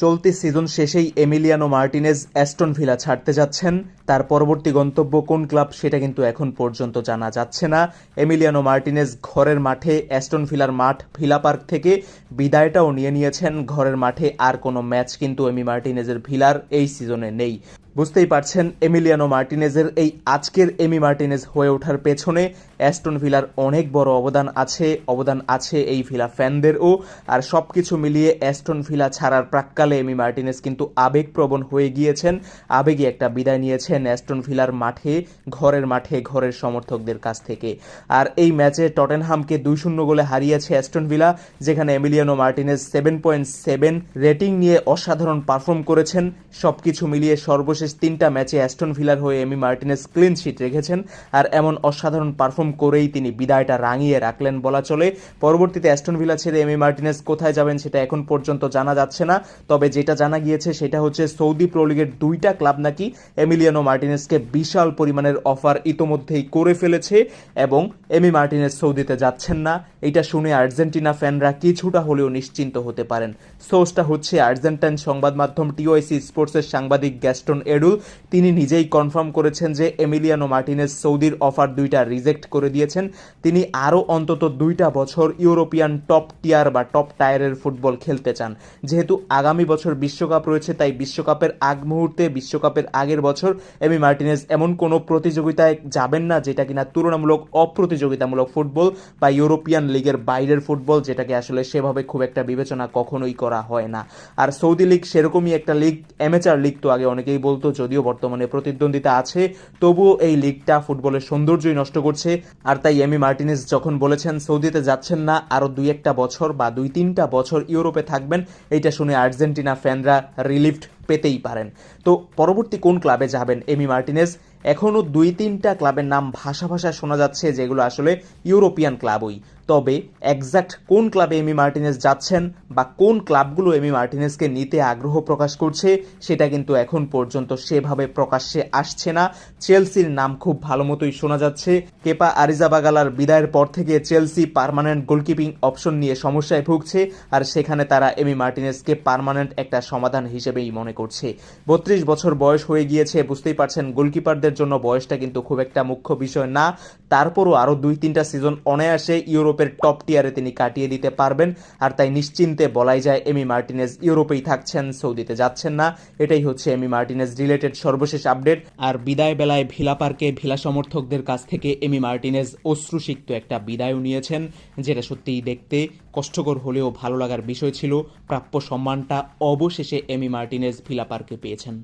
চলতি সিজন শেষেই Emiliano Martinez Aston villa ছাড়তে যাচ্ছেন। তার পরবর্তী গন্তব্য কোন ক্লাব সেটা কিন্তু এখন পর্যন্ত জানা যাচ্ছে না। এমিলিয়ানো মার্টিনেজ ঘরের মাঠে, অ্যাস্টন ভিলার মাঠ ভিলা পার্ক থেকে বিদায়টাও নিয়ে নিয়েছেন। ঘরের মাঠে আর কোনো ম্যাচ কিন্তু এমি মার্টিনেজের ভিলার এই সিজনে নেই। বুঝতেই পারছেন, এমিলিয়ানো মার্টিনেজের এই আজকের এমি মার্টিনেজ হয়ে ওঠার পেছনে অ্যাস্টন ভিলার অনেক বড় অবদান আছে অবদান আছে এই ভিলা ফ্যানদেরও। আর সব কিছু মিলিয়ে অ্যাস্টন ভিলা ছাড়ার প্রাক্কালে এমি মার্টিনেজ কিন্তু আবেগপ্রবণ হয়ে গিয়েছেন। আবেগে একটা বিদায় নিয়েছেন অ্যাস্টন ভিলার মাঠে, ঘরের মাঠে, ঘরের সমর্থকদের কাছ থেকে। আর এই ম্যাচে টটেনহামকে দুই শূন্য গোলে হারিয়েছে অ্যাস্টন ভিলা, যেখানে Emiliano Martinez seven point seven rating নিয়ে অসাধারণ পারফর্ম করেছেন। সব কিছু মিলিয়ে সর্বশেষ তিনটা ম্যাচে অ্যাস্টন ভিলার হয়ে এমি মার্টিনেস ক্লিন শিট রেখেছেন, আর এমন অসাধারণ পারফর্ম করেই তিনি বিদায়টা রাঙিয়ে রাখলেন বলা চলে। পরবর্তীতে অ্যাস্টন ভিলা ছেড়ে এমি মার্টিনেস কোথায় যাবেন সেটা এখন পর্যন্ত জানা যাচ্ছে না, তবে যেটা জানা গিয়েছে সেটা হচ্ছে সৌদি প্রো লিগের দুইটা ক্লাব নাকি এমিলিয়ানো মার্টিনেসকে বিশাল পরিমাণের অফার ইতোমধ্যেই করে ফেলেছে এবং এমি মার্টিনেস সৌদিতে যাচ্ছেন না। এটা শুনে আর্জেন্টিনা ফ্যানরা কিছুটা হলেও নিশ্চিন্ত হতে পারেন। সোর্সটা হচ্ছে আর্জেন্টাইন সংবাদ মাধ্যম টিওআইসি স্পোর্টসের সাংবাদিক গ্যাস্টন এডুল তিনি নিজেই কনফার্ম করেছেন যে এমিলিয়ানো মার্টিনেজ সৌদির অফার দুইটা রিজেক্ট করে দিয়েছেন। তিনি আরও অন্তত দুইটা বছর ইউরোপিয়ান টপ টিয়ার বা টপ টায়ারের ফুটবল খেলতে চান। যেহেতু আগামী বছর বিশ্বকাপ রয়েছে, তাই বিশ্বকাপের আগ মুহূর্তে, বিশ্বকাপের আগের বছর এমি মার্টিনেজ এমন কোনো প্রতিযোগিতায় যাবেন না, যেটা কিনা তুলনামূলক অপ্রতিযোগিতামূলক ফুটবল বা ইউরোপিয়ান লিগের বাইরের ফুটবল যেটাকে আসলে সেভাবে খুব একটা বিবেচনা কখনোই করা হয় না। আর সৌদি লিগ সেরকমই একটা লিগ অ্যামেচার লিগ তো আগে অনেকেই বলতো যদিও বর্তমানে প্রতিদ্বন্দ্বিতা আছে, তবুও এই লিগটা ফুটবলের সৌন্দর্যই নষ্ট করছে। আর তাই এমি মার্টিনেস যখন বলেছেন সৌদিতে যাচ্ছেন না, আরও দুই একটা বছর বা দুই তিনটা বছর ইউরোপে থাকবেন, এইটা শুনে আর্জেন্টিনা ফ্যানরা রিলিফড পেতেই পারেন। তো পরবর্তী কোন ক্লাবে যাবেন? Emi Martinez. এখনও দুই তিনটা ক্লাবের নাম ভাষা ভাষায় শোনা যাচ্ছে, যেগুলো আসলে ইউরোপিয়ান ক্লাবই। তবে একজ্যাক্ট কোন ক্লাবে এমি মার্টিনেস যাচ্ছেন বা কোন ক্লাবগুলো এমি মার্টিনেজকে নিতে আগ্রহ প্রকাশ করছে, সেটা কিন্তু এখন পর্যন্ত সেভাবে প্রকাশ্যে আসছে না। চেলসির নাম খুব ভালো মতোই শোনা যাচ্ছে। কেপা আরিজাবাগালার বিদায়ের পর থেকে চেলসি পার্মানেন্ট গোলকিপিং অপশন নিয়ে সমস্যায় ভুগছে, আর সেখানে তারা এমি মার্টিনেসকে পার্মানেন্ট একটা সমাধান হিসেবেই মনে করছে। বত্রিশ বছর বয়স হয়ে গিয়েছে, বুঝতেই পারছেন, গোলকিপারদের জন্য বয়সটা কিন্তু খুব একটা মুখ্য বিষয় না। তারপরও আরও দুই তিনটা সিজন অনায়াসে ইউরোপের টপ টিয়ারে তিনি কাটিয়ে দিতে পারবেন। আর তাই নিশ্চিন্তে বলাই যায়, এমি মার্টিনেজ ইউরোপেই থাকছেন, সৌদিতে যাচ্ছেন না। এটাই হচ্ছে এমি মার্টিনেজ রিলেটেড সর্বশেষ আপডেট আর বিদায় বেলায় ভিলা পার্কে ভিলা সমর্থকদের কাছ থেকে এমি মার্টিনেজ অশ্রুসিক্ত একটা বিদায়ও নিয়েছেন, যেটা সত্যিই দেখতে কষ্টকর হলেও ভালো লাগার বিষয় ছিল। প্রাপ্য সম্মানটা অবশেষে এমি মার্টিনেজ ভিলা পার্কে পেয়েছেন।